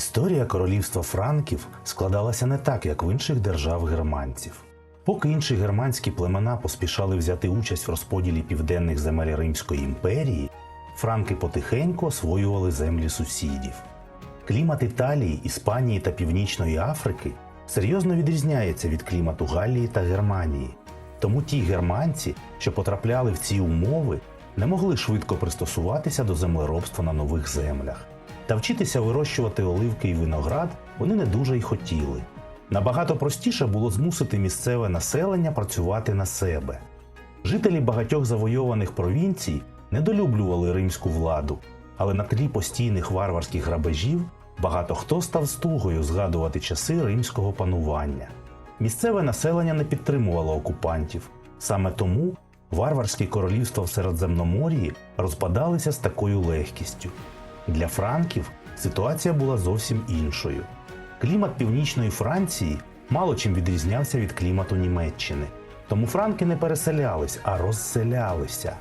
Історія королівства Франків складалася не так, як в інших держав германців. Поки інші германські племена поспішали взяти участь в розподілі південних земель Римської імперії, франки потихеньку освоювали землі сусідів. Клімат Італії, Іспанії та Північної Африки серйозно відрізняється від клімату Галлії та Германії. Тому ті германці, що потрапляли в ці умови, не могли швидко пристосуватися до землеробства на нових землях. Та вчитися вирощувати оливки і виноград вони не дуже й хотіли. Набагато простіше було змусити місцеве населення працювати на себе. Жителі багатьох завойованих провінцій недолюблювали римську владу, але на тлі постійних варварських грабежів багато хто став стугою згадувати часи римського панування. Місцеве населення не підтримувало окупантів. Саме тому варварські королівства в Середземномор'ї розпадалися з такою легкістю. Для франків ситуація була зовсім іншою. Клімат північної Франції мало чим відрізнявся від клімату Німеччини. Тому франки не переселялись, а розселялися.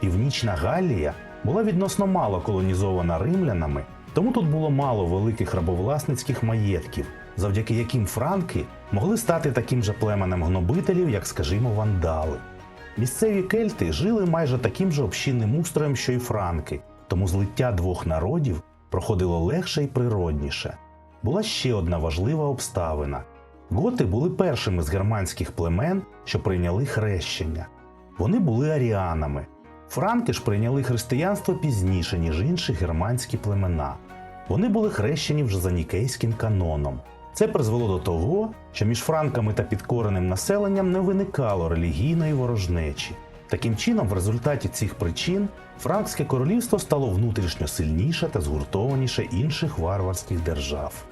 Північна Галлія була відносно мало колонізована римлянами, тому тут було мало великих рабовласницьких маєтків, завдяки яким франки могли стати таким же племенем гнобителів, як, скажімо, вандали. Місцеві кельти жили майже таким же общинним устроєм, що й франки, тому злиття двох народів проходило легше і природніше. Була ще одна важлива обставина. Готи були першими з германських племен, що прийняли хрещення. Вони були аріанами. Франки ж прийняли християнство пізніше, ніж інші германські племена. Вони були хрещені вже за нікейським каноном. Це призвело до того, що між франками та підкореним населенням не виникало релігійної ворожнечі. Таким чином, в результаті цих причин Франкське королівство стало внутрішньо сильніше та згуртованіше інших варварських держав.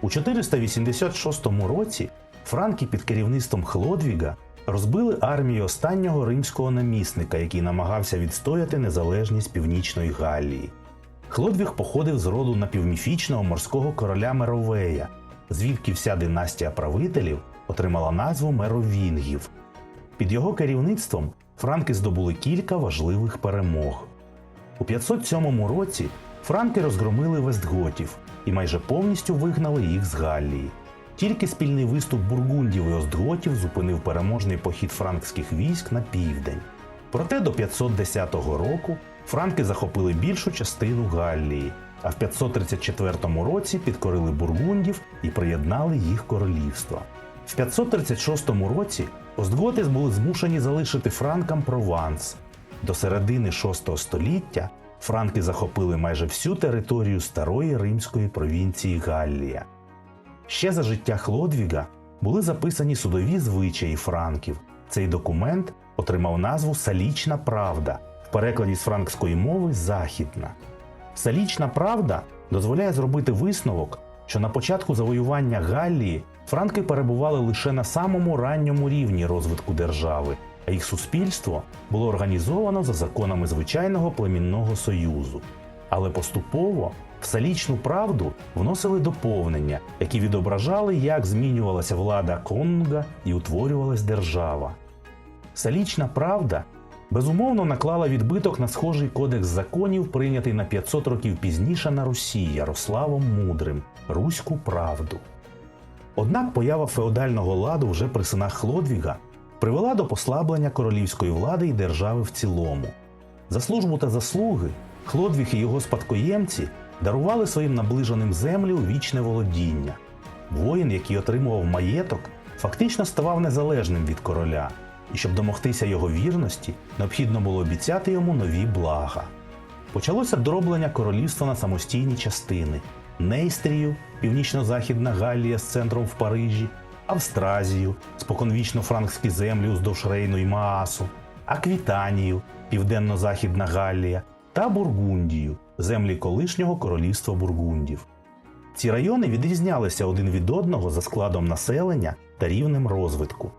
У 486 році франки під керівництвом Хлодвіга розбили армію останнього римського намісника, який намагався відстояти незалежність Північної Галлії. Хлодвіг походив з роду напівміфічного морського короля Меровея, звідки вся династія правителів отримала назву Меровінгів. Під його керівництвом франки здобули кілька важливих перемог. У 507 році франки розгромили вестготів і майже повністю вигнали їх з Галлії. Тільки спільний виступ бургундів і остготів зупинив переможний похід франкських військ на південь. Проте до 510 року франки захопили більшу частину Галлії, а в 534 році підкорили бургундів і приєднали їх королівства. В 536 році остготи були змушені залишити франкам Прованс. До середини VI століття франки захопили майже всю територію старої римської провінції Галлія. Ще за життя Хлодвіга були записані судові звичаї франків. Цей документ отримав назву Салічна Правда, в перекладі з франкської мови Західна. Салічна правда дозволяє зробити висновок, що на початку завоювання Галлії франки перебували лише на самому ранньому рівні розвитку держави, а їх суспільство було організовано за законами звичайного племінного союзу. Але поступово в салічну правду вносили доповнення, які відображали, як змінювалася влада конунга і утворювалась держава. Салічна правда безумовно наклала відбиток на схожий кодекс законів, прийнятий на 500 років пізніше на Русі Ярославом Мудрим Руську правду. Однак поява феодального ладу вже при синах Хлодвіга привела до послаблення королівської влади і держави в цілому. За службу та заслуги Хлодвіг і його спадкоємці дарували своїм наближеним землі у вічне володіння. Воїн, який отримував маєток, фактично ставав незалежним від короля, і щоб домогтися його вірності, необхідно було обіцяти йому нові блага. Почалося дроблення королівства на самостійні частини: Нейстрію, північно-західна Галлія з центром в Парижі, Австразію, споконвічно франкські землі уздовж Рейну і Маасу, Аквітанію, південно-західна Галлія та Бургундію, землі колишнього королівства бургундів. Ці райони відрізнялися один від одного за складом населення та рівнем розвитку.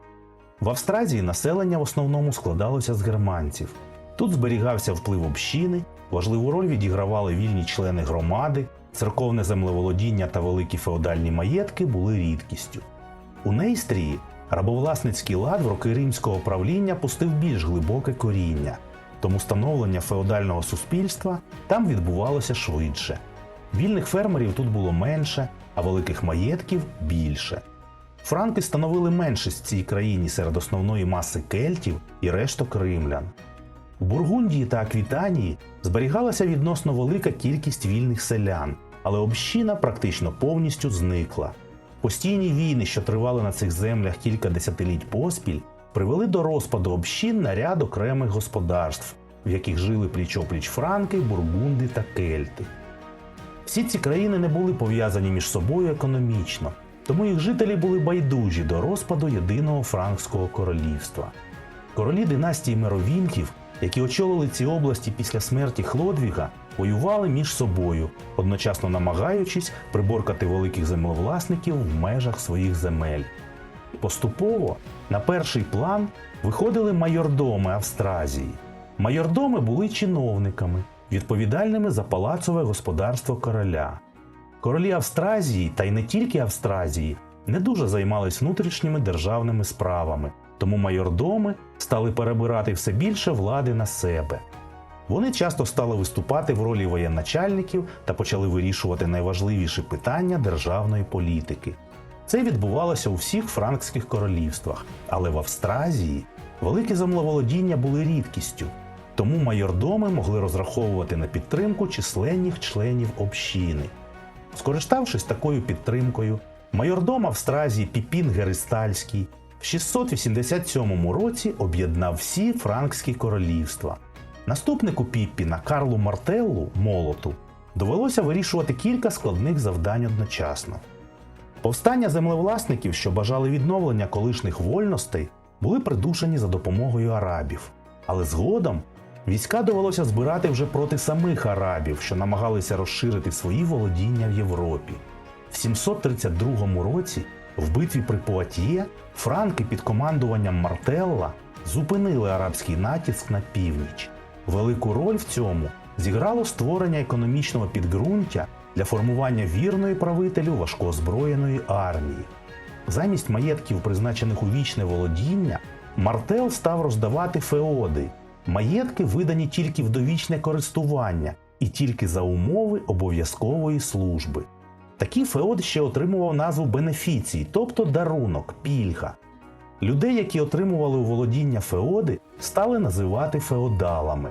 В Австразії населення в основному складалося з германців. Тут зберігався вплив общини, важливу роль відігравали вільні члени громади, церковне землеволодіння та великі феодальні маєтки були рідкістю. У Нейстрії рабовласницький лад в роки римського правління пустив більш глибоке коріння, тому становлення феодального суспільства там відбувалося швидше. Вільних фермерів тут було менше, а великих маєтків більше. Франки становили меншість в цій країні серед основної маси кельтів і решток римлян. У Бургундії та Аквітанії зберігалася відносно велика кількість вільних селян, але община практично повністю зникла. Постійні війни, що тривали на цих землях кілька десятиліть поспіль, привели до розпаду общин на ряд окремих господарств, в яких жили пліч-опліч франки, бургунди та кельти. Всі ці країни не були пов'язані між собою економічно, тому їх жителі були байдужі до розпаду єдиного франкського королівства. Королі династії Меровінгів, які очолили ці області після смерті Хлодвіга, воювали між собою, одночасно намагаючись приборкати великих землевласників в межах своїх земель. Поступово на перший план виходили майордоми Австразії. Майордоми були чиновниками, відповідальними за палацове господарство короля. Королі Австразії, та й не тільки Австразії, не дуже займались внутрішніми державними справами, тому майордоми стали перебирати все більше влади на себе. Вони часто стали виступати в ролі воєначальників та почали вирішувати найважливіші питання державної політики. Це відбувалося у всіх франкських королівствах, але в Австразії великі землеволодіння були рідкістю, тому майордоми могли розраховувати на підтримку численних членів общини. Скориставшись такою підтримкою, майордом Австразії Піпін Геристальський в 687 році об'єднав всі франкські королівства. Наступнику Піппіна Карлу Мартеллу Молоту довелося вирішувати кілька складних завдань одночасно. Повстання землевласників, що бажали відновлення колишніх вольностей, були придушені за допомогою арабів. Але згодом війська довелося збирати вже проти самих арабів, що намагалися розширити свої володіння в Європі. В 732 році в битві при Пуатьє франки під командуванням Мартелла зупинили арабський натиск на північ. Велику роль в цьому зіграло створення економічного підґрунтя для формування вірної правителю важкоозброєної армії. Замість маєтків, призначених у вічне володіння, Мартел став роздавати феоди, маєтки видані тільки в довічне користування і тільки за умови обов'язкової служби. Такий феод ще отримував назву бенефіцій, тобто дарунок, пільга. Людей, які отримували у володіння феоди, стали називати феодалами.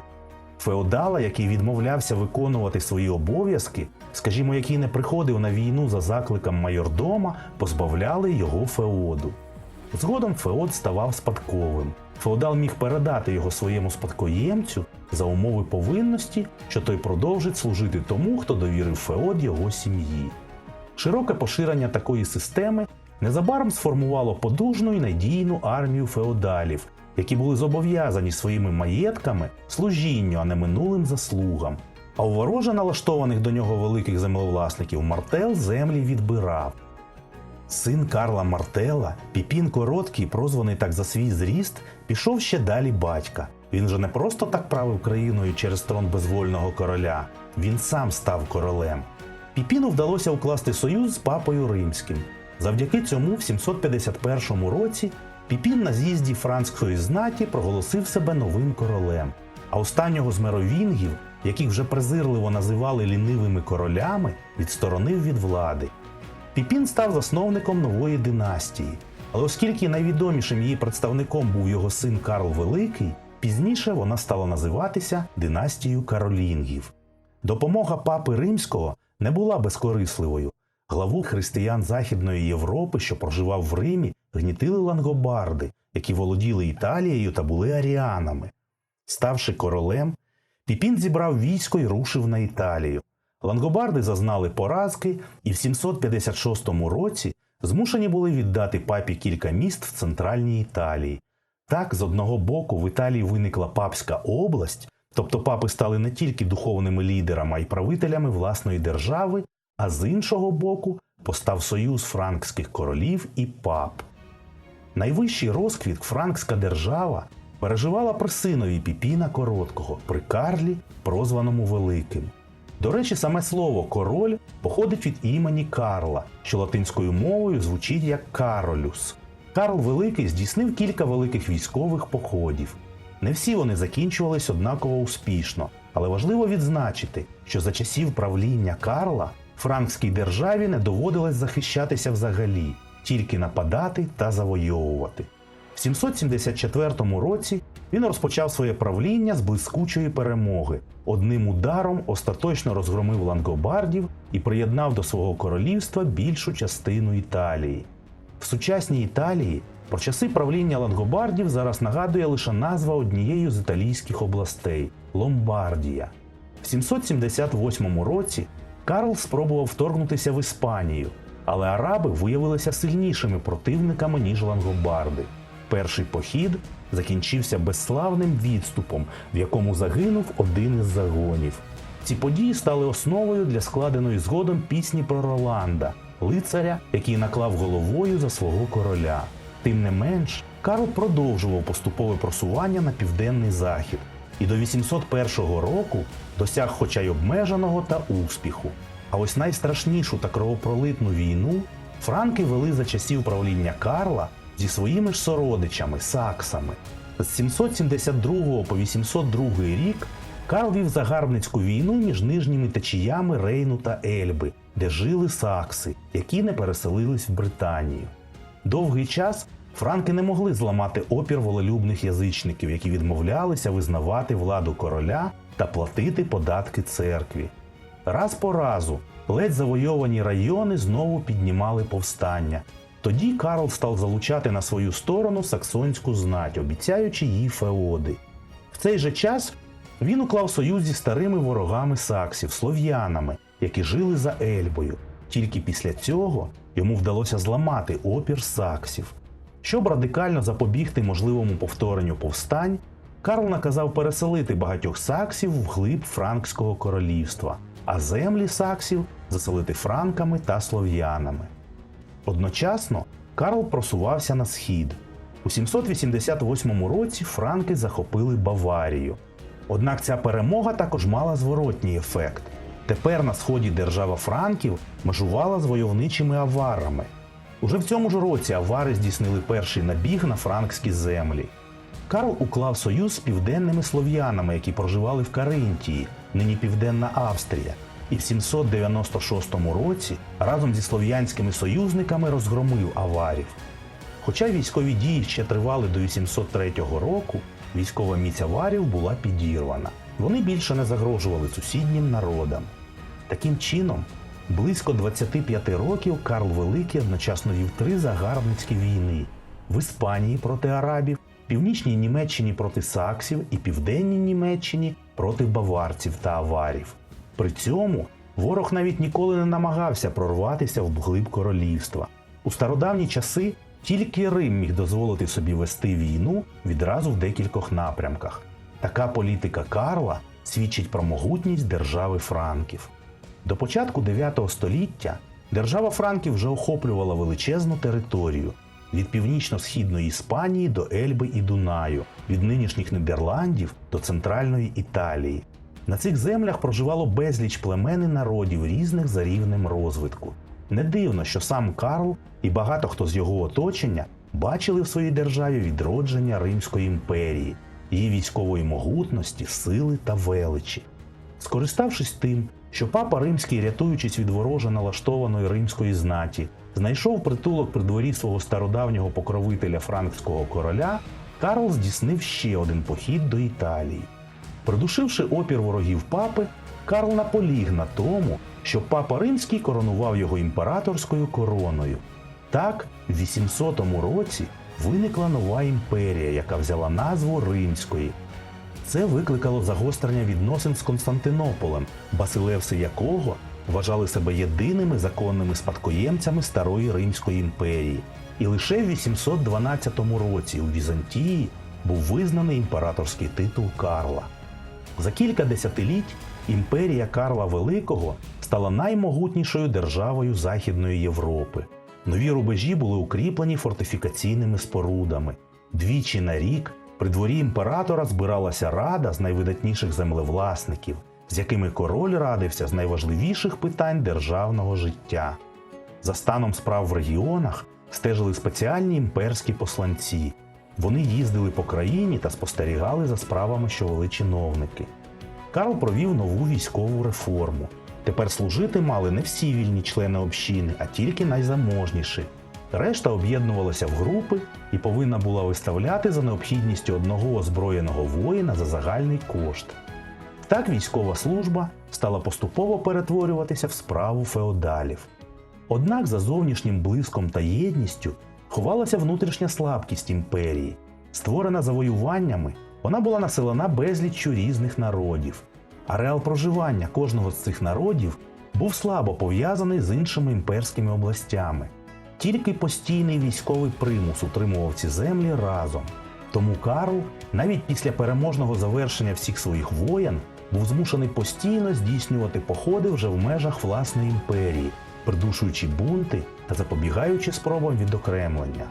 Феодала, який відмовлявся виконувати свої обов'язки, скажімо, який не приходив на війну за закликом майордома, позбавляли його феоду. Згодом феод ставав спадковим. Феодал міг передати його своєму спадкоємцю за умови повинності, що той продовжить служити тому, хто довірив феод його сім'ї. Широке поширення такої системи незабаром сформувало подужну і надійну армію феодалів, які були зобов'язані своїми маєтками служінню, а не минулим заслугам. А у вороже налаштованих до нього великих землевласників Мартел землі відбирав. Син Карла Мартела, Піпін Короткий, прозваний так за свій зріст, пішов ще далі батька. Він же не просто так правив країною через трон безвольного короля, він сам став королем. Піпіну вдалося укласти союз з папою римським. Завдяки цьому в 751 році Піпін на з'їзді франкської знаті проголосив себе новим королем. А останнього з меровінгів, яких вже презирливо називали лінивими королями, відсторонив від влади. Піпін став засновником нової династії. Але оскільки найвідомішим її представником був його син Карл Великий, пізніше вона стала називатися династією Каролінгів. Допомога папи римського не була безкорисливою. Главу християн Західної Європи, що проживав в Римі, гнітили лангобарди, які володіли Італією та були аріанами. Ставши королем, Піпін зібрав військо і рушив на Італію. Лангобарди зазнали поразки і в 756 році змушені були віддати папі кілька міст в центральній Італії. Так, з одного боку, в Італії виникла папська область, тобто папи стали не тільки духовними лідерами, а й правителями власної держави, а з іншого боку постав союз франкських королів і пап. Найвищий розквіт франкська держава переживала при синові Піпіна Короткого, при Карлі, прозваному Великим. До речі, саме слово король походить від імені Карла, що латинською мовою звучить як Каролюс. Карл Великий здійснив кілька великих військових походів. Не всі вони закінчувались однаково успішно, Але важливо відзначити, що за часів правління Карла франкській державі не доводилось захищатися взагалі, тільки нападати та завойовувати. В 774 році він розпочав своє правління з блискучої перемоги. Одним ударом остаточно розгромив лангобардів і приєднав до свого королівства більшу частину Італії. В сучасній Італії про часи правління лангобардів зараз нагадує лише назва однієї з італійських областей Ломбардія. В 778 році Карл спробував вторгнутися в Іспанію, але араби виявилися сильнішими противниками, ніж лангобарди. Перший похід закінчився безславним відступом, в якому загинув один із загонів. Ці події стали основою для складеної згодом пісні про Роланда, лицаря, який наклав головою за свого короля. Тим не менш, Карл продовжував поступове просування на південний захід і до 801 року досяг хоча й обмеженого та успіху. А ось найстрашнішу та кровопролитну війну франки вели за часів правління Карла зі своїми ж сородичами саксами. З 772 по 802 рік Карл вів загарбницьку війну між нижніми течіями Рейну та Ельби, де жили сакси, які не переселились в Британію. Довгий час франки не могли зламати опір волелюбних язичників, які відмовлялися визнавати владу короля та платити податки церкві. Раз по разу ледь завойовані райони знову піднімали повстання. Тоді Карл став залучати на свою сторону саксонську знать, обіцяючи їй феоди. В цей же час він уклав союз зі старими ворогами саксів, слов'янами, які жили за Ельбою. Тільки після цього йому вдалося зламати опір саксів. Щоб радикально запобігти можливому повторенню повстань, Карл наказав переселити багатьох саксів вглиб Франкського королівства, а землі саксів заселити франками та слов'янами. Одночасно Карл просувався на схід. У 788 році франки захопили Баварію. Однак ця перемога також мала зворотній ефект. Тепер на сході держава Франків межувала з войовничими аварами. Уже в цьому ж році авари здійснили перший набіг на франкські землі. Карл уклав союз з південними слов'янами, які проживали в Каринтії, нині Південна Австрія, і в 796 році разом зі слов'янськими союзниками розгромив аварів. Хоча військові дії ще тривали до 803 року, військова міць аварів була підірвана. Вони більше не загрожували сусіднім народам. Таким чином, близько 25 років Карл Великий одночасно вів три загарбницькі війни в Іспанії проти арабів, північній Німеччині проти саксів і південній Німеччині проти баварців та аварів. При цьому ворог навіть ніколи не намагався прорватися в глиб королівства. У стародавні часи тільки Рим міг дозволити собі вести війну відразу в декількох напрямках. Така політика Карла свідчить про могутність держави Франків. До початку 9 століття держава Франків вже охоплювала величезну територію від північно-східної Іспанії до Ельби і Дунаю, від нинішніх Нідерландів до центральної Італії. На цих землях проживало безліч племен і народів різних за рівнем розвитку. Не дивно, що сам Карл і багато хто з його оточення бачили в своїй державі відродження Римської імперії, її військової могутності, сили та величі. Скориставшись тим, що папа римський, рятуючись від вороже налаштованої римської знаті, знайшов притулок при дворі свого стародавнього покровителя франкського короля, Карл здійснив ще один похід до Італії. Придушивши опір ворогів папи, Карл наполіг на тому, що папа римський коронував його імператорською короною. Так, в 800 році виникла нова імперія, яка взяла назву Римської. Це викликало загострення відносин з Константинополем, басилевси якого вважали себе єдиними законними спадкоємцями Старої Римської імперії. І лише в 812 році у Візантії був визнаний імператорський титул Карла. За кілька десятиліть імперія Карла Великого стала наймогутнішою державою Західної Європи. Нові рубежі були укріплені фортифікаційними спорудами. Двічі на рік при дворі імператора збиралася рада з найвидатніших землевласників, з якими король радився з найважливіших питань державного життя. За станом справ в регіонах стежили спеціальні імперські посланці. Вони їздили по країні та спостерігали за справами, що вели чиновники. Карл провів нову військову реформу. Тепер служити мали не всі вільні члени общини, а тільки найзаможніші. Решта об'єднувалася в групи і повинна була виставляти за необхідністю одного озброєного воїна за загальний кошт. Так військова служба стала поступово перетворюватися в справу феодалів. Однак за зовнішнім блиском та єдністю ховалася внутрішня слабкість імперії. Створена завоюваннями, вона була населена безліччю різних народів. Ареал проживання кожного з цих народів був слабо пов'язаний з іншими імперськими областями. Тільки постійний військовий примус утримував ці землі разом. Тому Карл, навіть після переможного завершення всіх своїх воєн, був змушений постійно здійснювати походи вже в межах власної імперії, придушуючи бунти та запобігаючи спробам відокремлення.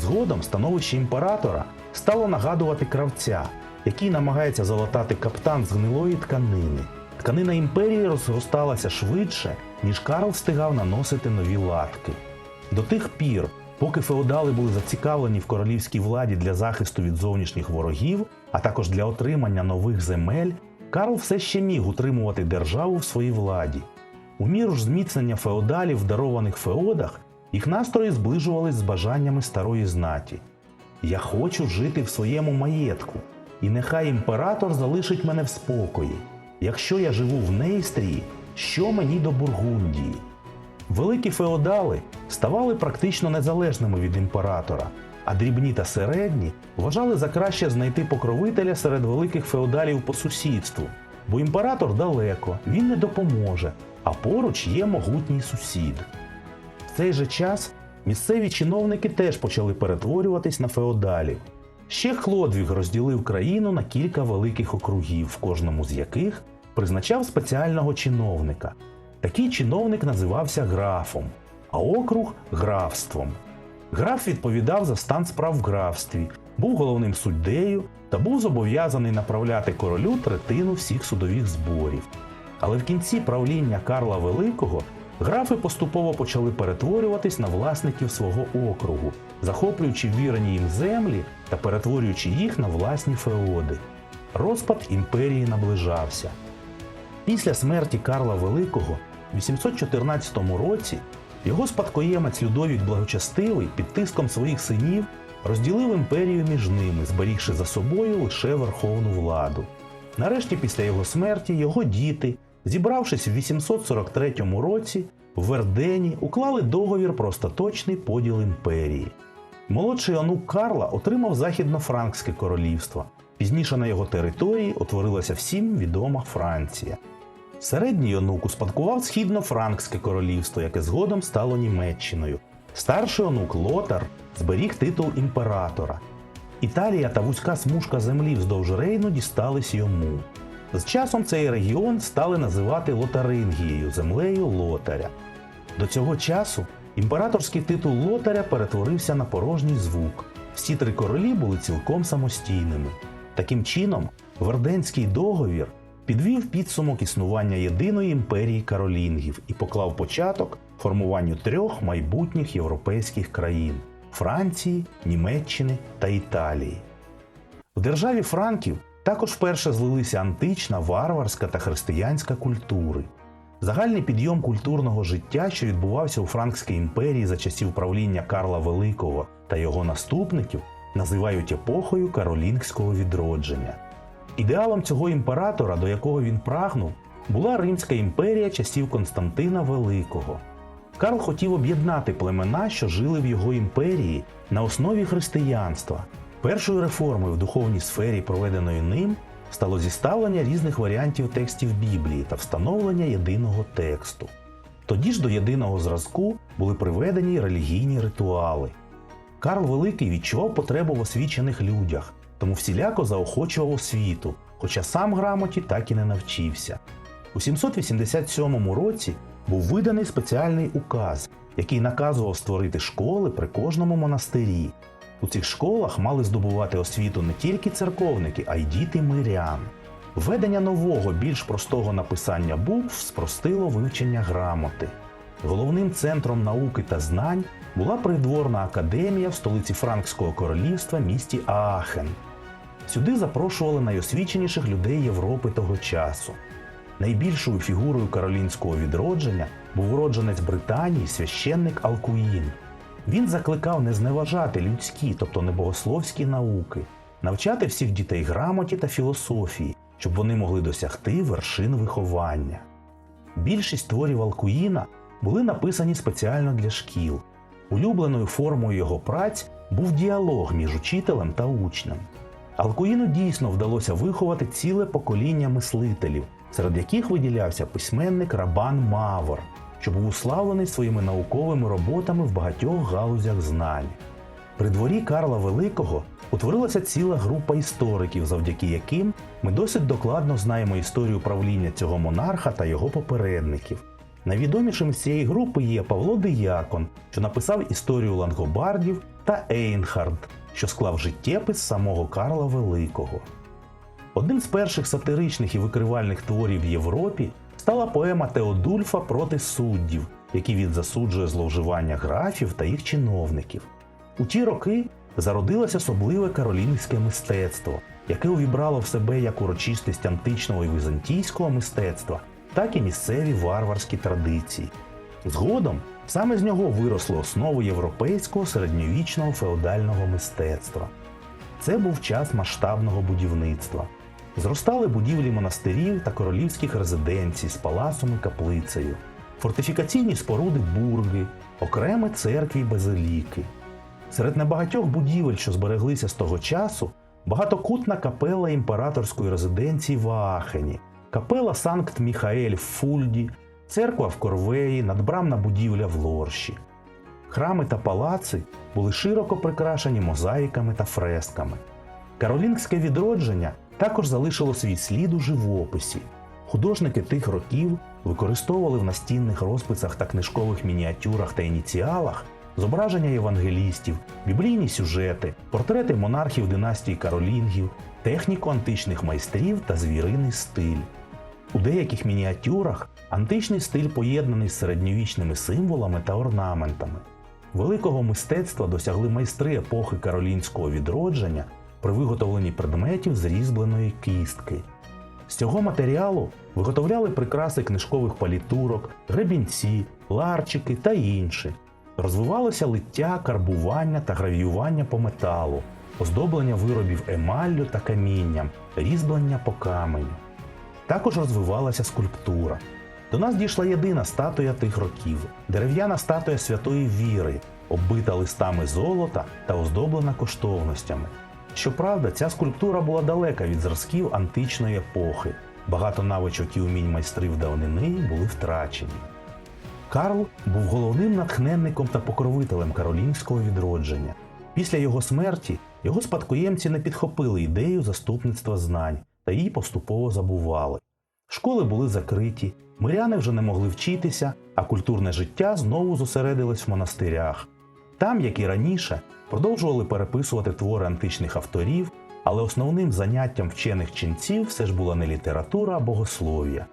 Згодом становище імператора стало нагадувати кравця, який намагається залатати каптан з гнилої тканини. Тканина імперії розросталася швидше, ніж Карл встигав наносити нові латки. До тих пір, поки феодали були зацікавлені в королівській владі для захисту від зовнішніх ворогів, а також для отримання нових земель, Карл все ще міг утримувати державу в своїй владі. У міру ж зміцнення феодалів в дарованих феодах їх настрої зближувались з бажаннями старої знаті. Я хочу жити в своєму маєтку, і нехай імператор залишить мене в спокої. Якщо я живу в Нейстрії, що мені до Бургундії? Великі феодали ставали практично незалежними від імператора, а дрібні та середні вважали за краще знайти покровителя серед великих феодалів по сусідству, бо імператор далеко, він не допоможе, а поруч є могутній сусід. В цей же час місцеві чиновники теж почали перетворюватись на феодалів. Ще Хлодвіг розділив країну на кілька великих округів, в кожному з яких призначав спеціального чиновника. Такий чиновник називався графом, а округ графством. Граф відповідав за стан справ в графстві, був головним суддею та був зобов'язаний направляти королю третину всіх судових зборів. Але в кінці правління Карла Великого графи поступово почали перетворюватись на власників свого округу, захоплюючи ввірені їм землі та перетворюючи їх на власні феоди. Розпад імперії наближався. Після смерті Карла Великого в 814 році його спадкоємець Людовік Благочестивий під тиском своїх синів розділив імперію між ними, зберігши за собою лише верховну владу. Нарешті, після його смерті, його діти, зібравшись в 843 році, в Вердені уклали договір про остаточний поділ імперії. Молодший онук Карла отримав західнофранкське королівство. Пізніше на його території утворилася всім відома Франція. Середній онук успадкував східнофранкське королівство, яке згодом стало Німеччиною. Старший онук Лотар зберіг титул імператора. Італія та вузька смужка землі вздовж Рейну дістались йому. З часом цей регіон стали називати Лотарингією, землею Лотаря. До цього часу імператорський титул Лотаря перетворився на порожній звук. Всі три королі були цілком самостійними. Таким чином, Верденський договір підвів підсумок існування єдиної імперії каролінгів і поклав початок формуванню трьох майбутніх європейських країн Франції, Німеччини та Італії. В державі Франків також вперше злилися антична, варварська та християнська культури. Загальний підйом культурного життя, що відбувався у Франкській імперії за часів правління Карла Великого та його наступників, називають епохою каролінгського відродження. Ідеалом цього імператора, до якого він прагнув, була Римська імперія часів Константина Великого. Карл хотів об'єднати племена, що жили в його імперії на основі християнства. Першою реформою в духовній сфері, проведеною ним, стало зіставлення різних варіантів текстів Біблії та встановлення єдиного тексту. Тоді ж до єдиного зразку були приведені релігійні ритуали. Карл Великий відчував потребу в освічених людях, тому всіляко заохочував освіту, хоча сам грамоті так і не навчився. У 787 році був виданий спеціальний указ, який наказував створити школи при кожному монастирі. У цих школах мали здобувати освіту не тільки церковники, а й діти мирян. Введення нового, більш простого написання букв спростило вивчення грамоти. Головним центром науки та знань була придворна академія в столиці Франкського королівства місті Аахен. Сюди запрошували найосвіченіших людей Європи того часу. Найбільшою фігурою каролінського відродження був уродженець Британії священник Алкуїн. Він закликав не зневажати людські, тобто небогословські науки, навчати всіх дітей грамоті та філософії, щоб вони могли досягти вершин виховання. Більшість творів Алкуїна були написані спеціально для шкіл. Улюбленою формою його праць був діалог між учителем та учнем. Алкуїну дійсно вдалося виховати ціле покоління мислителів, серед яких виділявся письменник Рабан Мавр, що був уславлений своїми науковими роботами в багатьох галузях знань. При дворі Карла Великого утворилася ціла група істориків, завдяки яким ми досить докладно знаємо історію правління цього монарха та його попередників. Найвідомішим з цієї групи є Павло Диякон, що написав історію лангобардів, та Ейнхард, що склав життєпис самого Карла Великого. Одним з перших сатиричних і викривальних творів в Європі стала поема Теодульфа проти суддів, який він засуджує зловживання графів та їх чиновників. У ті роки зародилось особливе каролінгське мистецтво, яке увібрало в себе як урочистість античного і візантійського мистецтва, так і місцеві варварські традиції. Згодом саме з нього виросли основи європейського середньовічного феодального мистецтва. Це був час масштабного будівництва. Зростали будівлі монастирів та королівських резиденцій з паласом і каплицею, фортифікаційні споруди бурги, окремі церкві й базиліки. Серед небагатьох будівель, що збереглися з того часу, багатокутна капела імператорської резиденції в Аахені, капела Санкт Міхаель в Фульді, церква в Корвеї, надбрамна будівля в Лорші. Храми та палаци були широко прикрашені мозаїками та фресками. Каролінгське відродження також залишило свій слід у живописі. Художники тих років використовували в настінних розписах та книжкових мініатюрах та ініціалах зображення євангелістів, біблійні сюжети, портрети монархів династії Каролінгів, техніку античних майстрів та звіриний стиль. У деяких мініатюрах античний стиль поєднаний з середньовічними символами та орнаментами. Великого мистецтва досягли майстри епохи каролінського відродження при виготовленні предметів з різьбленої кістки. З цього матеріалу виготовляли прикраси книжкових палітурок, гребінці, ларчики та інші. Розвивалося лиття, карбування та гравіювання по металу, оздоблення виробів емаллю та камінням, різьблення по каменю. Також розвивалася скульптура. До нас дійшла єдина статуя тих років дерев'яна статуя святої віри, оббита листами золота та оздоблена коштовностями. Щоправда, ця скульптура була далека від зразків античної епохи. Багато навичок і умінь майстрів давнини були втрачені. Карл був головним натхненником та покровителем каролінського відродження. Після його смерті його спадкоємці не підхопили ідею заступництва знань та її поступово забували. Школи були закриті, миряни вже не могли вчитися, а культурне життя знову зосередилось в монастирях. Там, як і раніше, продовжували переписувати твори античних авторів, але основним заняттям вчених ченців все ж була не література, а богослов'я.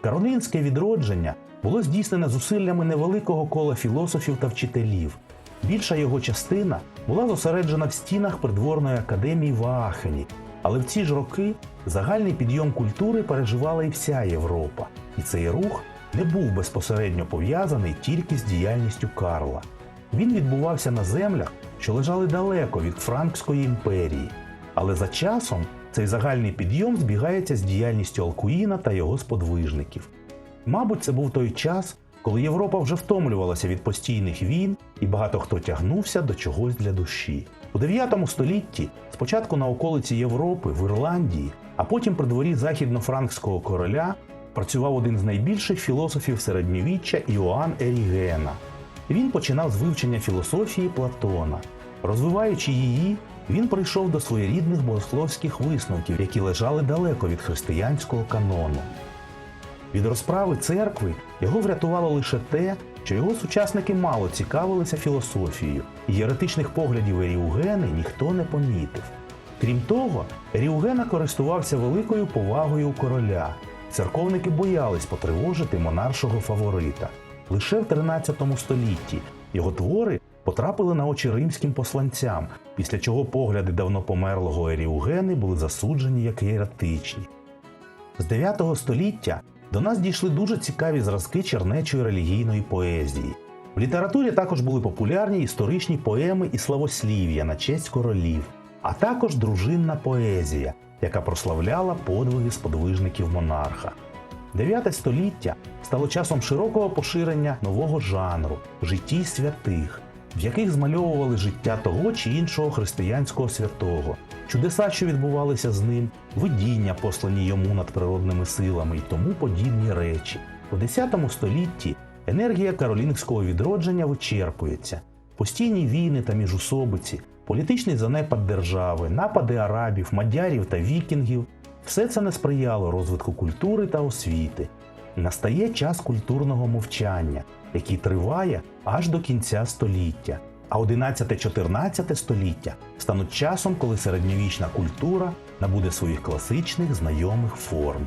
Каролінське відродження було здійснене зусиллями невеликого кола філософів та вчителів. Більша його частина була зосереджена в стінах придворної академії в Аахені, але в ці ж роки загальний підйом культури переживала і вся Європа, і цей рух не був безпосередньо пов'язаний тільки з діяльністю Карла. Він відбувався на землях, що лежали далеко від Франкської імперії, але за часом цей загальний підйом збігається з діяльністю Алкуїна та його сподвижників. Мабуть, це був той час, коли Європа вже втомлювалася від постійних війн і багато хто тягнувся до чогось для душі. У 9 столітті, спочатку на околиці Європи, в Ірландії, а потім при дворі західнофранкського короля працював один з найбільших філософів середньовіччя Іоанн Ерігена. Він починав з вивчення філософії Платона. Розвиваючи її, він прийшов до своєрідних богословських висновків, які лежали далеко від християнського канону. Від розправи церкви його врятувало лише те, що його сучасники мало цікавилися філософією, і єретичних поглядів Еріугени ніхто не помітив. Крім того, Еріугена користувався великою повагою у короля. Церковники боялись потривожити монаршого фаворита. Лише в 13 столітті його твори потрапили на очі римським посланцям, після чого погляди давно померлого Еріугени були засуджені як єретичні. З 9 століття до нас дійшли дуже цікаві зразки чернечої релігійної поезії. В літературі також були популярні історичні поеми і славослів'я на честь королів, а також дружинна поезія, яка прославляла подвиги сподвижників монарха. 9 століття стало часом широкого поширення нового жанру житті святих, в яких змальовували життя того чи іншого християнського святого, чудеса, що відбувалися з ним, видіння, послані йому надприродними силами і тому подібні речі. У 10 столітті енергія каролінгського відродження вичерпується. Постійні війни та міжусобиці, політичний занепад держави, напади арабів, мадярів та вікінгів все це не сприяло розвитку культури та освіти. Настає час культурного мовчання, який триває аж до кінця століття. А 11-14 століття стануть часом, коли середньовічна культура набуде своїх класичних знайомих форм.